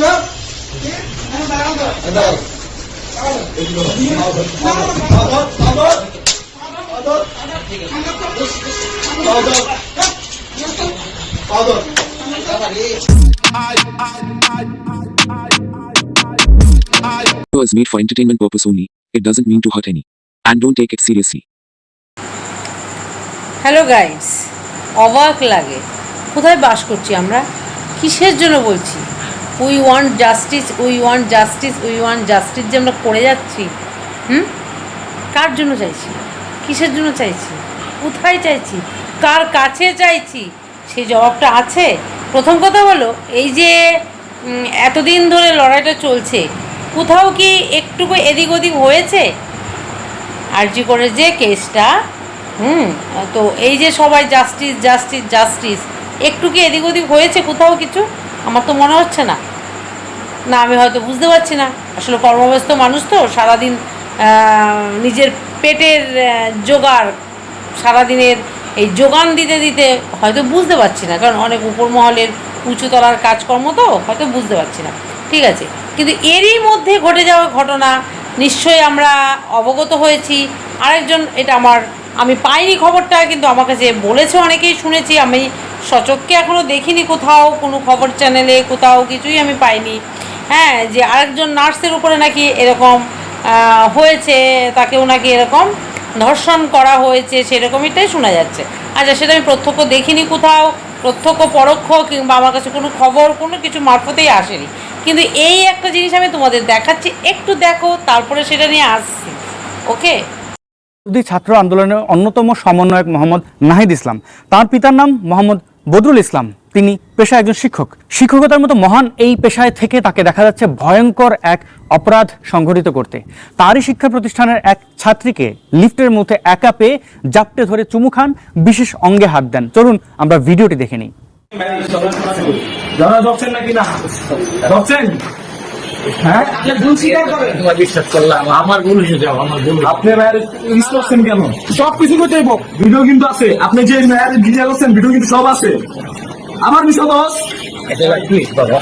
না is made for entertainment purpose only. It doesn't mean to hurt any. And don't take it seriously. Hello guys অবাক লাগে কোথায় বাস করছি আমরা কিসের জন্য বলছি? We want justice we want justice we want justice যে আমরা করে যাচ্ছি, হুম? কার জন্য চাইছি? কিসের জন্য চাইছি? কোথায় চাইছি? কার কাছে চাইছি? সেই জবাবটা আছে? প্রথম কথা হলো এই যে এতদিন ধরে লড়াইটা চলছে, কোথাও কি একটুকু এদিক ওদিক হয়েছে? আর আরজি করে যে কেসটা, হুম, তো এই যে সবাই জাস্টিস জাস্টিস জাস্টিস একটু কি এদিক ওদিক হয়েছে কোথাও কিছু? আমার তো মনে হচ্ছে না। না, আমি হয়তো বুঝতে পারছি না। আসলে কর্মব্যস্ত মানুষ তো, সারাদিন নিজের পেটের জোগাড়, সারাদিনের এই যোগান দিতে দিতে হয়তো বুঝতে পারছি না। কারণ অনেক উপর মহলের উঁচুতলার কাজকর্ম তো হয়তো বুঝতে পারছি না। ঠিক আছে? কিন্তু এরই মধ্যে ঘটে যাওয়া ঘটনা, নিশ্চয়ই আমরা অবগত হয়েছি। আরেকজন, এটা আমার আমি পাইনি খবরটা, কিন্তু আমার কাছে বলেছে অনেকেই শুনেছি। আমি সচক্ষে এখনও দেখিনি কোথাও, কোনো খবর চ্যানেলে কোথাও কিছুই আমি পাইনি। হ্যাঁ যে আরেকজন নার্সের উপরে নাকি এরকম হয়েছে, তাকেও নাকি এরকম ধর্ষণ করা হয়েছে, সেরকমইটাই শোনা যাচ্ছে। আচ্ছা সেটা আমি প্রত্যক্ষ দেখিনি কোথাও, প্রত্যক্ষ, পরোক্ষ, কিংবা আমার কাছে কোনো খবর, কোনো কিছু মারফতেই আসেনি। কিন্তু এই একটা জিনিস আমি তোমাদের দেখাচ্ছি, একটু দেখো, তারপরে সেটা নিয়ে আসছি ওকে বিরোধী ছাত্র আন্দোলনের অন্যতম সমন্বয়ক মোহাম্মদ নাহিদ ইসলাম। তার পিতার নাম মোহাম্মদ বদরুল ইসলাম। তিনি পেশায় একজন শিক্ষক। শিক্ষকতার মতো মহান এই পেশায় থেকে তাকে দেখা যাচ্ছে ভয়ঙ্কর এক অপরাধ সংঘটিত করতে। তারই শিক্ষা প্রতিষ্ঠানের এক ছাত্রীকে লিফটের মধ্যে একা পেয়ে জাপটে ধরে চুমু খান, বিশেষ অঙ্গে হাত দেন। চলুন, আমরা ভিডিওটি দেখে নিই। যারা না? হ্যাঁ? ভুল স্বীকার করেন তোমার বিশ্বাস করলাম। আমার ভুল হয়ে যাও আমার ভুল আপনি ম্যারেজ মিস করছেন কেন সব কিছু করতে ভিডিও কিন্তু আছে। আপনি যে ম্যারেজ ভিডিও করছেন ভিডিও কিন্তু সব আছে। আমার বিষয় দোষ প্লিজ বাবা।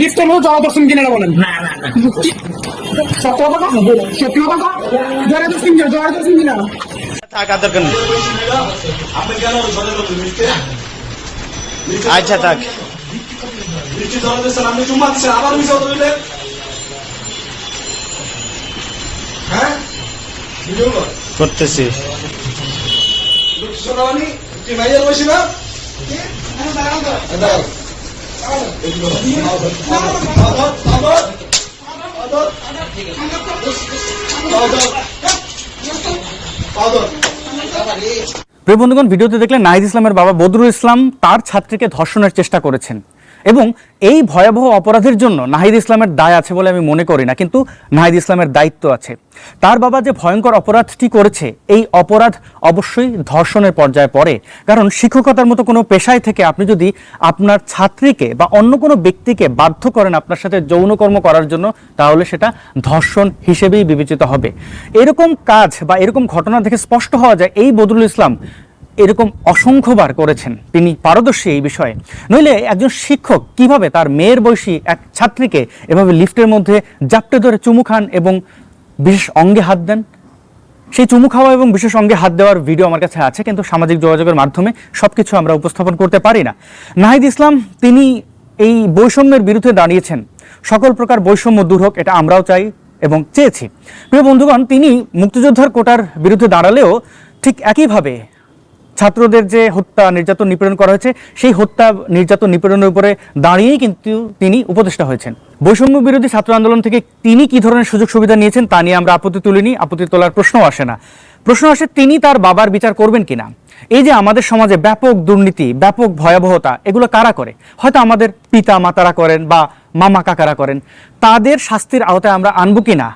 লিফটের মধ্যে দর্শন কিনে বলেন। না না না। সত্য কথা সত্যি কথা জয় দর্শন কিনা জয় দর্শন কিনা? আপনি কেন ধরে বলছেন আচ্ছা থাক। মিষ্টি ধরে দিচ্ছেন আপনি চুমাচ্ছেন আবার মিশাও ধরলে হ্যাঁ? ভিডিও কর করতেছি। সোনামানি তুই মাইয়ার বসি না? দাঁড়াও এগুলো আদর আদর আদর আদর আদর প্রিয় বন্ধুগণ ভিডিওতে দেখলেন নাহিদ ইসলামের বাবা বদরুল ইসলাম তার ছাত্রীকে ধর্ষণের চেষ্টা করেছেন। এবং এই ভয়াবহ অপরাধের জন্য নাহিদ ইসলামের দায় আছে বলে আমি মনে করি না, কিন্তু নাহিদ ইসলামের দায়িত্ব আছে। তার বাবা যে ভয়ঙ্কর অপরাধটি করেছে, এই অপরাধ অবশ্যই ধর্ষণের পর্যায়ে পড়ে। কারণ শিক্ষকতার মতো কোনো পেশায় থেকে আপনি যদি আপনার ছাত্রীকে বা অন্য কোনো ব্যক্তিকে বাধ্য করেন আপনার সাথে যৌনকর্ম করার জন্য, তাহলে সেটা ধর্ষণ হিসেবেই বিবেচিত হবে। এরকম কাজ বা এরকম ঘটনা থেকে স্পষ্ট হওয়া যায়, এই বদরুল ইসলাম এরকম অসংখ্যবার করেছেন তিনি পারদর্শী এই বিষয়ে। নইলে একজন শিক্ষক কীভাবে তার মেয়ের বয়সী এক ছাত্রীকে এভাবে লিফটের মধ্যে জাপটে ধরে চুমু খান এবং বিশেষ অঙ্গে হাত দেন? সেই চুমু খাওয়া এবং বিশেষ অঙ্গে হাত দেওয়ার ভিডিও আমার কাছে আছে, কিন্তু সামাজিক যোগাযোগের মাধ্যমে সবকিছু আমরা উপস্থাপন করতে পারি না। নাহিদ ইসলাম, তিনি এই বৈষম্যের বিরুদ্ধে দাঁড়িয়েছেন। সকল প্রকার বৈষম্য দূর হোক, এটা আমরাও চাই এবং চেয়েছি। প্রিয় বন্ধুগণ, তিনি মুক্তিযোদ্ধার কোটার বিরুদ্ধে দাঁড়ালেও ঠিক একইভাবে ছাত্রদের যে হত্যা নির্যাতন নিপীড়ন করা হয়েছে, সেই হত্যা নির্যাতন নিপীড়নের উপরে দাঁড়িয়েই কিন্তু তিনি উপদেষ্টা হয়েছেন। বৈষম্য বিরোধী ছাত্র আন্দোলন থেকে তিনি কি ধরনের সুযোগ সুবিধা নিয়েছেন তা নিয়ে আমরা আপত্তি তুলিনি, আপত্তি তোলার প্রশ্নও আসে না। প্রশ্ন আসে, তিনি তার বাবার বিচার করবেন কিনা? এই যে আমাদের সমাজে ব্যাপক দুর্নীতি, ব্যাপক ভয়াবহতা, এগুলো কারা করে? হয়তো আমাদের পিতা মাতারা করেন বা মামা কাকারা করেন। তাদের শাস্তির আওতায় আমরা আনব কিনা?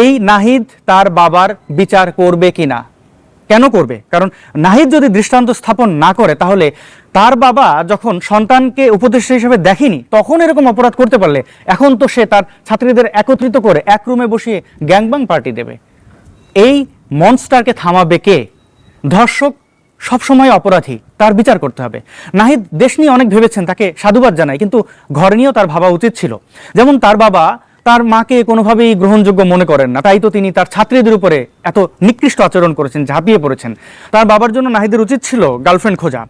এই নাহিদ তার বাবার বিচার করবে কিনা? কেন করবে? কারণ নাহিদ যদি দৃষ্টান্ত স্থাপন না করে, তাহলে তার বাবা যখন সন্তানকে উপদেষ্টা হিসেবে দেখেনি, তখন এরকম অপরাধ করতে পারলে, এখন তো সে তার ছাত্রীদের একত্রিত করে এক রুমে বসিয়ে গ্যাংবাং পার্টি দেবে। এই মনস্টারকে থামাবে কে? ধর্ষক সবসময় অপরাধী, তার বিচার করতে হবে। নাহিদ দেশ নিয়ে অনেক ভেবেছেন, তাকে সাধুবাদ জানায় কিন্তু ঘর নিয়েও তার ভাবা উচিত ছিল। যেমন তার বাবা তার মাকে কোনোভাবেই গ্রহণযোগ্য মনে করেন না। তাই তো তিনি তার ছাত্রীদের উপরে এত নিকৃষ্ট আচরণ করেছেন, ঝাঁপিয়ে পড়েছেন। তার বাবার জন্য নাহিদের উচিত ছিল গার্লফ্রেন্ড খোঁজা,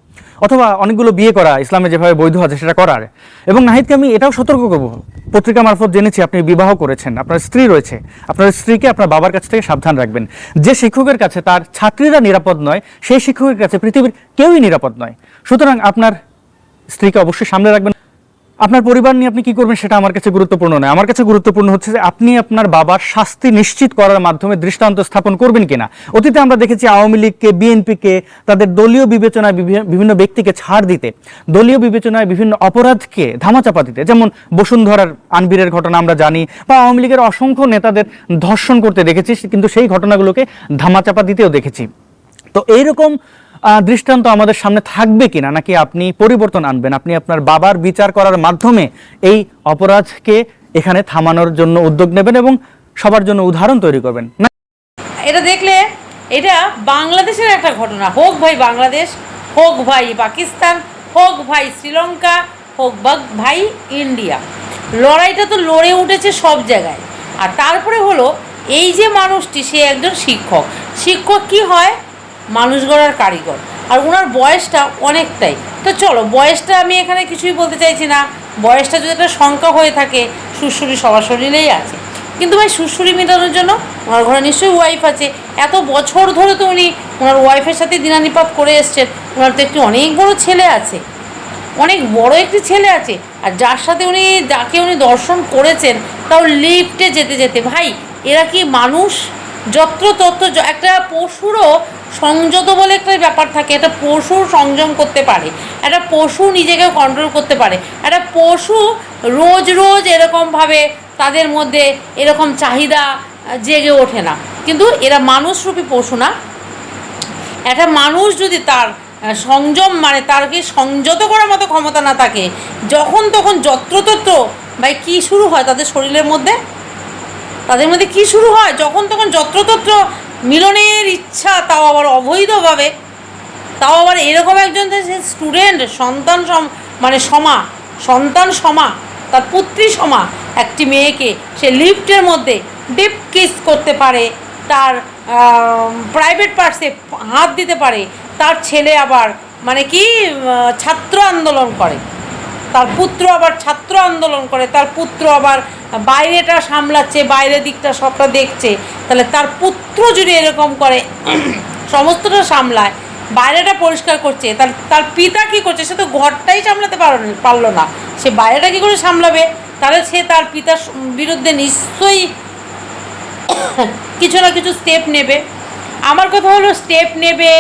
অথবা অনেকগুলো বিয়ে করা, ইসলামে যেভাবে বৈধ আছে সেটা করার। এবং নাহিদকে আমি এটাও সতর্ক করব, পত্রিকা মারফত জেনেছি আপনি বিবাহ করেছেন, আপনার স্ত্রী রয়েছে, আপনার স্ত্রীকে আপনার বাবার কাছ থেকে সাবধান রাখবেন। যে শিক্ষকের কাছে তার ছাত্রীরা নিরাপদ নয়, সেই শিক্ষকের কাছে পৃথিবীর কেউই নিরাপদ নয়। সুতরাং আপনার স্ত্রীকে অবশ্যই সামনে রাখবেন। আপনার পরিবার নিয়ে আপনি কি করবেন সেটা আমার কাছে গুরুত্বপূর্ণ নয়। আমার কাছে গুরুত্বপূর্ণ হচ্ছে যে আপনি আপনার বাবার শাস্তি নিশ্চিত করার মাধ্যমে দৃষ্টান্ত স্থাপন করবেন কিনা। অতীতে আমরা দেখেছি আওয়ামী লীগকে বিএনপিকে তাদের দলীয় বিবেচনায় বিভিন্ন ব্যক্তিকে ছাড় দিতে, দলীয় বিবেচনায় বিভিন্ন অপরাধকে ধামাচাপা দিতে। যেমন বসুন্ধরার আনবীরের ঘটনা আমরা জানি বা আওয়ামী লীগের অসংখ্য নেতাদের ধর্ষণ করতে দেখেছি, কিন্তু সেই ঘটনাগুলোকে ধামাচাপা দিতেও দেখেছি। তো এইরকম দৃষ্টান্ত আমাদের সামনে থাকবে কিনা? নাকি আপনি পরিবর্তন আনবেন? আপনি আপনার বাবার বিচার করার মাধ্যমে এই অপরাধকে এখানে থামানোর জন্য উদ্যোগ নেবেন এবং সবার জন্য উদাহরণ তৈরি করবেন। এটা দেখলে এটা বাংলাদেশের একটা ঘটনা। হোক ভাই বাংলাদেশ, হোক ভাই পাকিস্তান, হোক ভাই শ্রীলঙ্কা, হোক ভাই ইন্ডিয়া। লড়াইটা তো লড়ে উঠেছে সব জায়গায়। আর তারপরে হলো, এই যে মানুষটি সে একজন শিক্ষক। শিক্ষক কি হয়? মানুষ গড়ার কারিগর। আর ওনার বয়সটা অনেকটাই। তো চলো, বয়সটা আমি এখানে কিছুই বলতে চাইছি না। বয়সটা যদি একটা শঙ্কা হয়ে থাকে সুশ্রী সবার শরীরেই আছে। কিন্তু ভাই সুশ্রী মেটানোর জন্য ওনার ঘরে নিশ্চয়ই ওয়াইফ আছে। এত বছর ধরে তো উনি ওনার ওয়াইফের সাথে দিনানিপাত করে এসছেন। ওনার তো একটি অনেক বড় ছেলে আছে। অনেক বড় একটি ছেলে আছে। আর যার সাথে উনি, যাকে উনি দর্শন করেছেন তাও লিফটে যেতে যেতে, ভাই, এরা কি মানুষ? যত্র তত্র একটা পশুরও সংযত বলে একটা ব্যাপার থাকে, একটা পশু সংযম করতে পারে, একটা পশু নিজেকে কন্ট্রোল করতে পারে, একটা পশু রোজ রোজ এরকমভাবে তাদের মধ্যে এরকম চাহিদা জেগে ওঠে না। কিন্তু এরা মানুষরূপী পশু না। একটা মানুষ যদি তার সংযম মানে তারকে সংযত করার মতো ক্ষমতা না থাকে, যখন তখন যত্রতত্র ভাই কী শুরু হয় তাদের শরীরের মধ্যে? তাদের মধ্যে কী শুরু হয়? যখন তখন যত্রতত্র মিলনের ইচ্ছা তাও আবার অবৈধভাবে, তাও আবার এরকম একজন স্টুডেন্ট সন্তান সম মানে সমা, সন্তান সমা, তার পুত্রী সমা, একটি মেয়েকে সে লিফটের মধ্যে ডিপ কিস করতে পারে, তার প্রাইভেট পার্টসে হাত দিতে পারে, তার ছেলে আবার মানে কি ছাত্র আন্দোলন করে। তার পুত্র আবার ছাত্র আন্দোলন করে, তার পুত্র আবার বাইরেটা সামলাচ্ছে বাইরের দিকটা সবটা দেখছে, তাহলে তার পুত্র যদি এরকম করে, সমস্তটা সামলায়, বাইরেটা পরিষ্কার করছে তার তার পিতা কী করছে? সে তো ঘরটাই সামলাতে পারল পারল না। সে বাইরেটা কী করে সামলাবে? তাহলে সে তার পিতার বিরুদ্ধে নিশ্চয়ই কিছু না কিছু স্টেপ নেবে। আমার কথা হলো স্টেপ নেবে,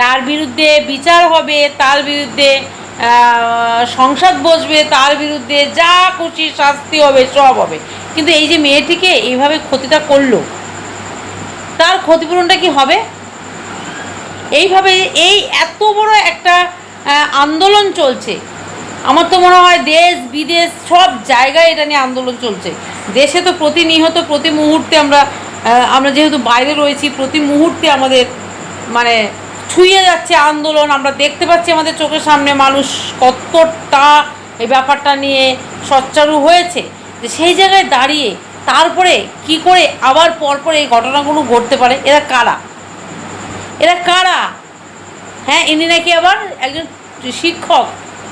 তার বিরুদ্ধে বিচার হবে, তার বিরুদ্ধে সংসদ বসবে, তার বিরুদ্ধে যা খুশি শাস্তি হবে, সব হবে। কিন্তু এই যে মেয়েটিকে এইভাবে ক্ষতিটা করল, তার ক্ষতিপূরণটা কি হবে? এইভাবে এই এত বড় একটা আন্দোলন চলছে। আমার তো মনে হয় দেশ, বিদেশ, সব জায়গায় এটা নিয়ে আন্দোলন চলছে। দেশে তো প্রতিনিহত প্রতি মুহূর্তে আমরা আমরা যেহেতু বাইরে রয়েছি, প্রতি মুহূর্তে আমাদের মানে ছুঁয়ে যাচ্ছে আন্দোলন, আমরা দেখতে পাচ্ছি আমাদের চোখের সামনে মানুষ কতটা এই ব্যাপারটা নিয়ে সচ্চারু হয়েছে। যে সেই জায়গায় দাঁড়িয়ে তারপরে কি করে আবার পরপর এই ঘটনাগুলো ঘটতে পারে, এরা কারা? এরা কারা? হ্যাঁ ইনি নাকি আবার একজন শিক্ষক,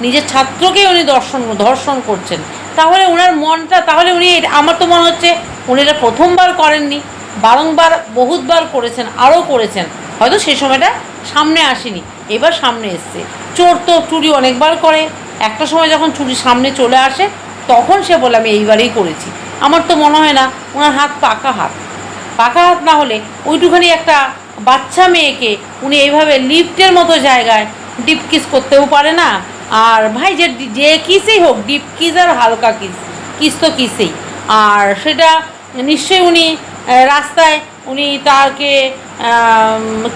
নিজের ছাত্রকে উনি দর্শন, ধর্ষণ করছেন। তাহলে ওনার মনটা, তাহলে উনি আমার তো মনে হচ্ছে উনি এটা প্রথমবার করেননি, বারংবার, বহুতবার করেছেন, আরও করেছেন। হয়তো সে সময়টা সামনে আসেনি, এবার সামনে এসছে। চোর তো চুরি অনেকবার করে, একটা সময় যখন চুরি সামনে চলে আসে, তখন সে বলে, আমি এইবারেই করেছি। আমার তো মনে হয় না ওনার হাত পাকা হাত। পাকা হাত না হলে ওইটুখানি একটা বাচ্চা মেয়েকে উনি এইভাবে লিফটের মতো জায়গায় ডিপ কিস করতেও পারে না। আর ভাই, যে যে কিসেই হোক, ডিপ কিস আর হালকা কিস কিস তো কিসেই। আর সেটা নিশ্চয়ই উনি রাস্তায় উনি তাকে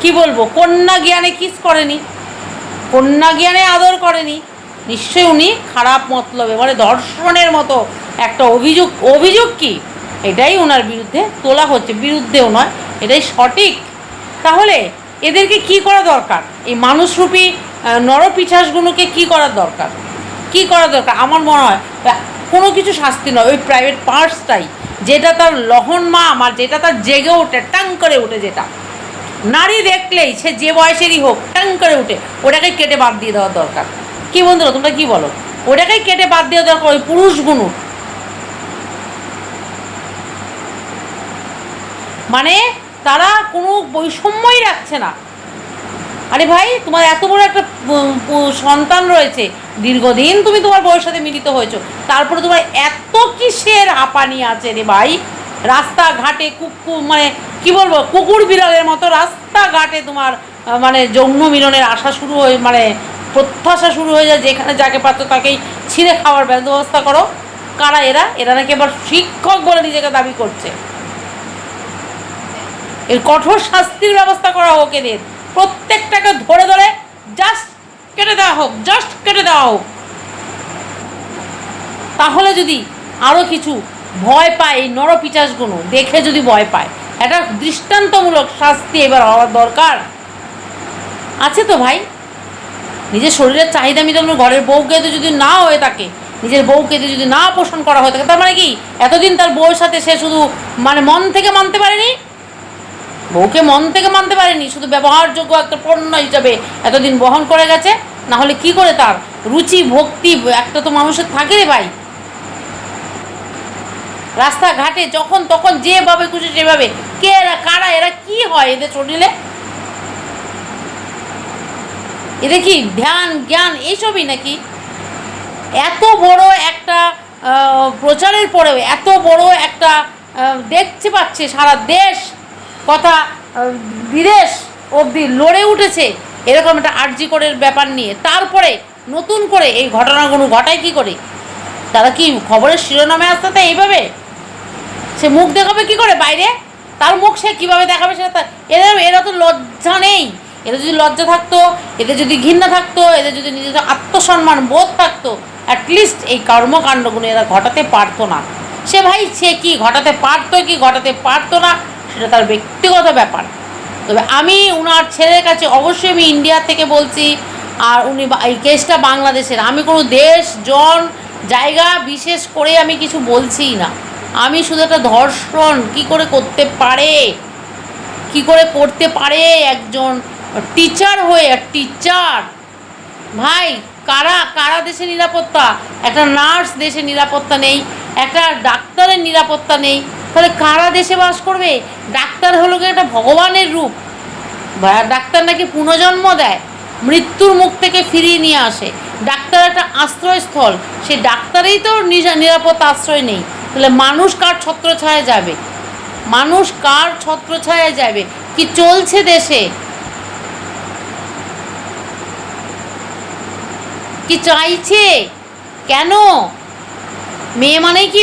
কি বলব কন্যা জ্ঞানে কিস করেনি কন্যা জ্ঞানে আদর করেনি নিশ্চয়ই উনি খারাপ মতলবে মানে ধর্ষণের মতো একটা অভিযোগ অভিযোগ কি? এটাই ওনার বিরুদ্ধে তোলা হচ্ছে বিরুদ্ধেও নয় এটাই সঠিক। তাহলে এদেরকে কি করা দরকার? এই মানুষরূপী আহ, নরপিছাসগুলোকে কি করার দরকার? কি করা দরকার? আমার মনে হয় কোনো কিছু শাস্তি নয় ওই প্রাইভেট পার্টসটাই যেটা তার লহন মা আমার যেটা তার জেগে ওঠে টাং করে ওঠে যেটা। নারী দেখলেই সে যে বয়সেরই হোক টাং করে উঠে, ওটাকে কেটে বাদ দিয়ে দেওয়া দরকার। কি বন্ধুরা, তোমরা কি বলো? ওটাকেই কেটে বাদ দিয়ে দরকার, ওই পুরুষগুলো মানে তারা কোনো বৈষম্যই রাখছে না। আরে ভাই, তোমার এত বড় একটা সন্তান রয়েছে, দীর্ঘদিন তুমি তোমার বউয়ের সাথে মিলিত হয়েছো, তারপরে তোমার এত কিসের হাঁপানি আছে রে ভাই? রাস্তাঘাটে কুকুর মানে কি বলব, কুকুর বিড়ালের মতো রাস্তাঘাটে তোমার মানে যৌন মিলনের আশা শুরু হয়ে মানে প্রত্যাশা শুরু হয়ে যায়, যেখানে যাকে পাচ্ছ তাকেই ছিঁড়ে খাওয়ার ব্যবস্থা করো। কারা এরা? এরা নাকি আবার শিক্ষক বলে নিজেকে দাবি করছে। এর কঠোর শাস্তির ব্যবস্থা করা হোক এদের। প্রত্যেকটাকে ধরে ধরে জাস্ট কেটে দেওয়া হোক জাস্ট কেটে দেওয়া হোক। তাহলে যদি আরও কিছু ভয় পায় এই নরপিচাসগুলো, দেখে যদি ভয় পায়। একটা দৃষ্টান্তমূলক শাস্তি এবার হওয়ার দরকার। আছে তো ভাই? নিজের শরীরের চাহিদা মেটানো ঘরের বউকে তো যদি না হয়ে থাকে, নিজের বউকে যদি না পোষণ করা হয়ে থাকে, তার মানে কি? এতদিন তার বউয়ের সাথে সে শুধু মানে মন থেকে মানতে পারেনি? বউকে মন থেকে মানতে পারেনি, শুধু ব্যবহারযোগ্য একটা পণ্য হিসাবে এতদিন বহন করে গেছে? না হলে কি করে তার? রুচি, ভক্তি, একটা তো মানুষের থাকে রে ভাই। রাস্তাঘাটে যখন তখন যেভাবে খুশি সেভাবে। কে এরা, কারা, এরা কি হয় এদের শরীরে? এদের কি ধ্যান, জ্ঞান, এইসবই নাকি? এত বড় একটা প্রচারের পরেও, এত বড় একটা দেখতে পাচ্ছে সারা দেশ। কথা বিদেশ অবধি লড়ে উঠেছে এরকম একটা আর্যিকরের ব্যাপার নিয়ে। তারপরে নতুন করে এই ঘটনাগুলো ঘটায় কি করে? তারা কি খবরের শিরোনামে আসতে এইভাবে? সে মুখ দেখাবে কি করে বাইরে? তার মুখ সে কীভাবে দেখাবে সেটা তার- এদের এরা তো লজ্জা নেই। এদের যদি লজ্জা থাকতো, এদের যদি ঘৃণা থাকতো, এদের যদি নিজেদের আত্মসম্মান বোধ থাকতো অ্যাটলিস্ট এই কর্মকাণ্ডগুলো এরা ঘটাতে পারতো না। সে ভাই, সে কি ঘটাতে পারতো কি ঘটাতে পারতো না, সেটা তার ব্যক্তিগত ব্যাপার। তবে আমি ওনার ছেলের কাছে অবশ্যই আমি ইন্ডিয়া থেকে বলছি, আর উনি এই কেসটা বাংলাদেশের। আমি কোনো দেশ, জন, জায়গা বিশেষ করে আমি কিছু বলছিই না। আমি শুধু একটা ধর্ষণ, কি করে করতে পারে? কি করে করতে পারে একজন টিচার হয়ে টিচার ভাই, কারা কারা দেশে নিরাপত্তা? একটা নার্স দেশে নিরাপত্তা নেই, একটা ডাক্তারের নিরাপত্তা নেই। তাহলে কারা দেশে বাস করবে? ডাক্তার হলো কি একটা ভগবানের রূপ? ডাক্তার নাকি পুনর্জন্ম দেয়? মৃত্যুর মুখ থেকে ফিরিয়ে নিয়ে আসে। ডাক্তার একটা আশ্রয়স্থল। সেই ডাক্তারেই তো নিরাপদ আশ্রয় নেই। তাহলে মানুষ কার ছত্রছায়া যাবে? মানুষ কার ছত্রছায়া যাবে? কি চলছে দেশে? কি চাইছে? কেন? মেয়ে মানেই কি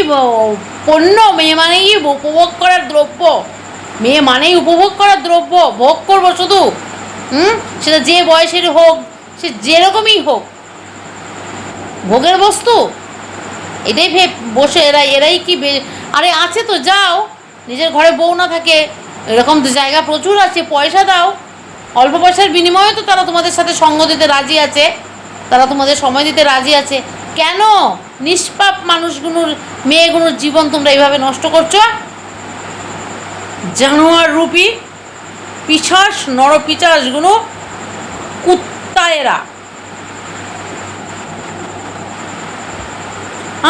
পণ্য? মেয়ে মানেই কি উপভোগ করার দ্রব্য? মেয়ে মানেই উপভোগ করার দ্রব্য? ভোগ করব শুধু? হুম? সেটা যে বয়সের হোক, সে যেরকমই হোক, ভোগের বস্তু। এটাই ভেব, বসে, এরা, এরাই কি আরে আছে তো, যাও। নিজের ঘরে বউ না থাকে, এরকম জায়গা প্রচুর আছে, পয়সা দাও। অল্প পয়সার বিনিময়ে তো তারা তোমাদের সাথে সঙ্গ দিতে রাজি আছে। তারা তোমাদের সময় দিতে রাজি আছে। কেন? নিষ্পাপ মানুষগুলোর মেয়েগুলোর জীবন তোমরা এইভাবে নষ্ট করছ? জানোয়ার রূপী পিছাস নরপিচাসগুলো কুত্তা এরা।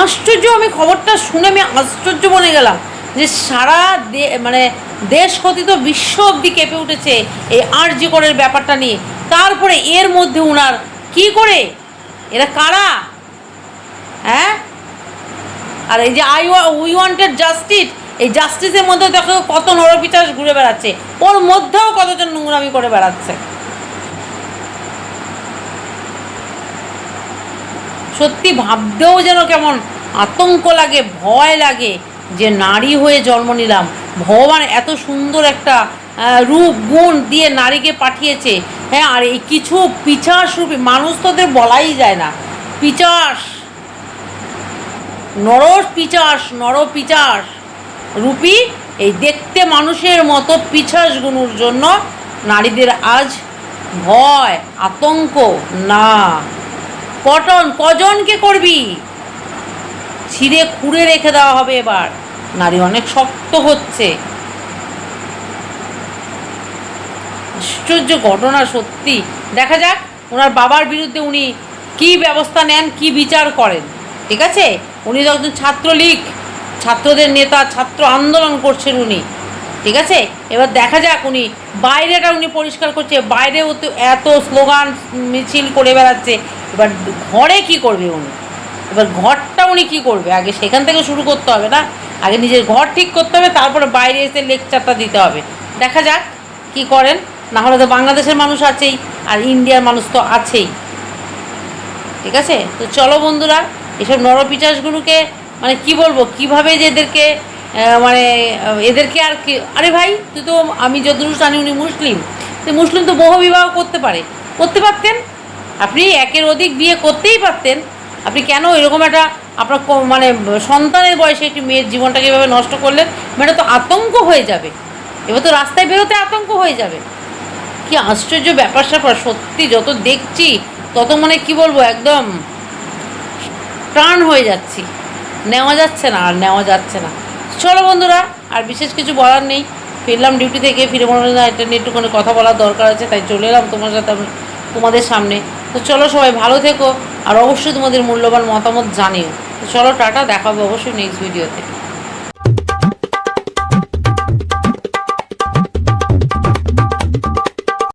আশ্চর্য, আমি খবরটা শুনে আমি আশ্চর্য বনে গেলাম যে সারা মানে দেশ কথিত বিশ্ব অব্দি কেঁপে উঠেছে এই আর্যকরের ব্যাপারটা নিয়ে। তারপরে এর মধ্যে উনার কি করে? এরা কারা? হ্যাঁ? আর এই যে আই ওয়া উই ওয়ান্টেড জাস্টিস এই জাস্টিসের মধ্যে দেখো কত নরপিচাস ঘুরে বেড়াচ্ছে। ওর মধ্যেও কতজন নোংরামি করে বেড়াচ্ছে। সত্যি ভাবতেও যেন কেমন আতঙ্ক লাগে, ভয় লাগে যে নারী হয়ে জন্ম নিলাম। ভগবান এত সুন্দর একটা রূপ, গুণ দিয়ে নারীকে পাঠিয়েছে। হ্যাঁ আর এই কিছু পিচাস রূপে মানুষ তোদের বলাই যায় না। পিচাস নর পিচাস নর পিচাস। রূপী, এই দেখতে মানুষের মতো পিছাস গুণুর জন্য নারীদের আজ ভয়, আতঙ্ক, না। কটন কজনকে করবি? ছিঁড়ে খুঁড়ে রেখে দেওয়া হবে এবার। নারী অনেক শক্ত হচ্ছে। আশ্চর্য ঘটনা সত্যি। দেখা যাক ওনার বাবার বিরুদ্ধে উনি কি ব্যবস্থা নেন, কি বিচার করেন। ঠিক আছে? উনি তো একজন ছাত্রলীগ। ছাত্রদের নেতা, ছাত্র আন্দোলন করছেন উনি। ঠিক আছে? এবার দেখা যাক উনি, বাইরেটা উনি পরিষ্কার করছে, বাইরেও তো এত স্লোগান, মিছিল করে বেড়াচ্ছে। এবার ঘরে কি করবে উনি? এবার ঘরটা উনি কি করবে? আগে সেখান থেকে শুরু করতে হবে না? আগে নিজের ঘর ঠিক করতে হবে, তারপরে বাইরে এসে লেকচারটা দিতে হবে। দেখা যাক কি করেন। না হলে তো বাংলাদেশের মানুষ আছেই, আর ইন্ডিয়ার মানুষ তো আছেই। ঠিক আছে? তো চলো বন্ধুরা, এসব নরপিচাসগুলোকে মানে কি বলব, কীভাবে যে এদেরকে মানে এদেরকে আর কি, আরে ভাই, তুই তো, আমি যতদূর জানি উনি মুসলিম। তো মুসলিম তো বহু বিবাহ করতে পারে। করতে পারতেন? আপনি একের অধিক বিয়ে করতেই পারতেন। আপনি কেন এরকম একটা, আপনার মানে সন্তানের বয়সে একটি মেয়ের জীবনটাকে এভাবে নষ্ট করলেন? মেয়েটা তো আতঙ্ক হয়ে যাবে। এবার তো রাস্তায় বেরোতে আতঙ্ক হয়ে যাবে। কি আশ্চর্য ব্যাপার স্যাপার, সত্যি যত দেখছি, তত মানে কি বলব, একদম প্রাণ হয়ে যাচ্ছি। নেওয়া যাচ্ছে না, আর নেওয়া যাচ্ছে না। চলো বন্ধুরা, আর বিশেষ কিছু বলার নেই। ফিরলাম ডিউটি থেকে, ফিরে মনে হয় এটা নিয়ে একটুখানি কথা বলার দরকার আছে, তাই চলে এলাম তোমার সাথে তোমাদের সামনে। তো চলো সবাই ভালো থেকো, আর অবশ্যই তোমাদের মূল্যবান মতামত জানিও। তো চলো, টাটা, দেখাবো অবশ্যই নেক্সট ভিডিওতে